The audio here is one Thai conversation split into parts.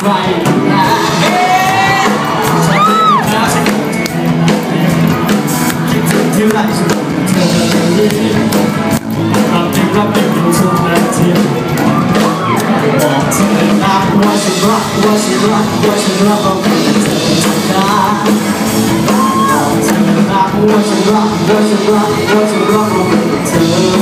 What's a rock, what's a rock, what's a rock, what's a rock, what's a rock,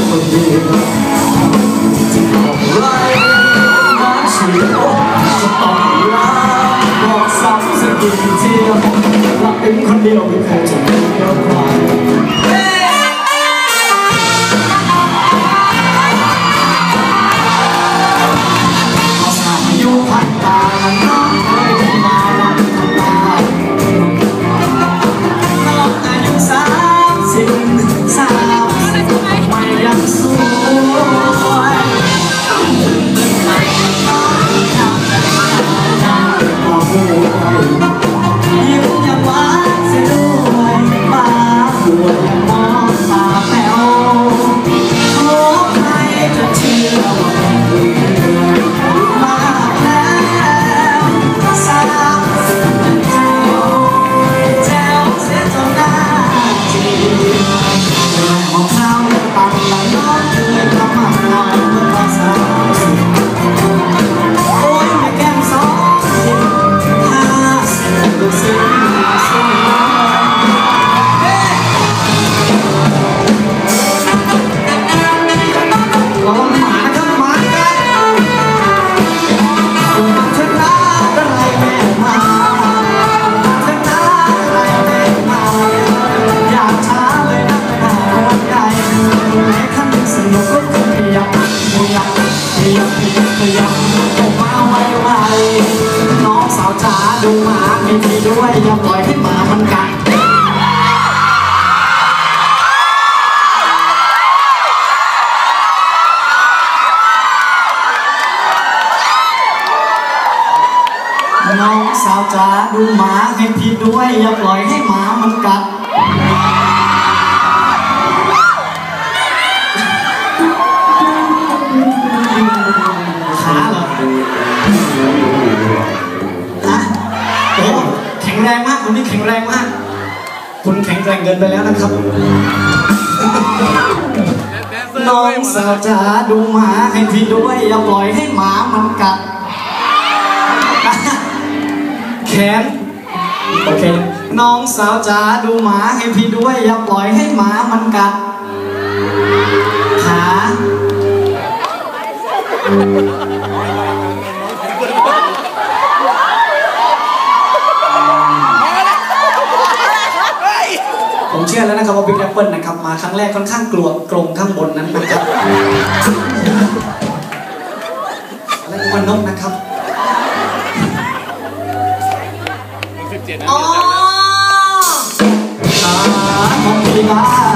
สักกี่ทีรักเป็นคนเดียวไม่เคยจะมีเดียวใคร น้องตาแป๋วโอ้ใครจะเชื่อ ไม่ด้วยอย่าปล่อยให้หมามันกัดน้องสาวจ๋าดูหมาให้พี่ด้วย อย่าปล่อยให้หมามันกัดขาเหรอ ข็งแรงมากคุณนี่แข็งแรงมาก คุณแข็งแรงเกินไปแล้วนะครับ น้องสาวจ๋าดูหมาให้พี่ด้วย อย่าปล่อยให้หมามันกัด แขน โอเค น้องสาวจ๋าดูหมาให้พี่ด้วย อย่าปล่อยให้หมามันกัด ขาผมเชื่อแล้วนะครั บว่าบิ๊กแอปเปิลนะครับ มาครั้งแรกค่อนข้างกลัวกรงข้างบนนั้นนะครับและมันนกนะครับอ๋อขาของพี่ได้ของ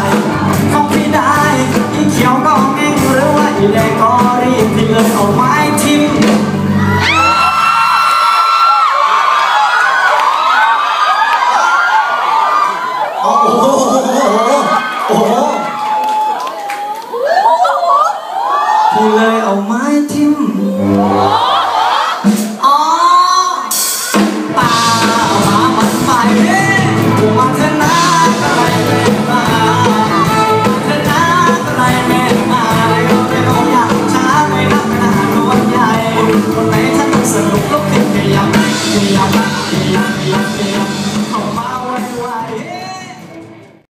พี่เลยเอาไม้ทิ่ม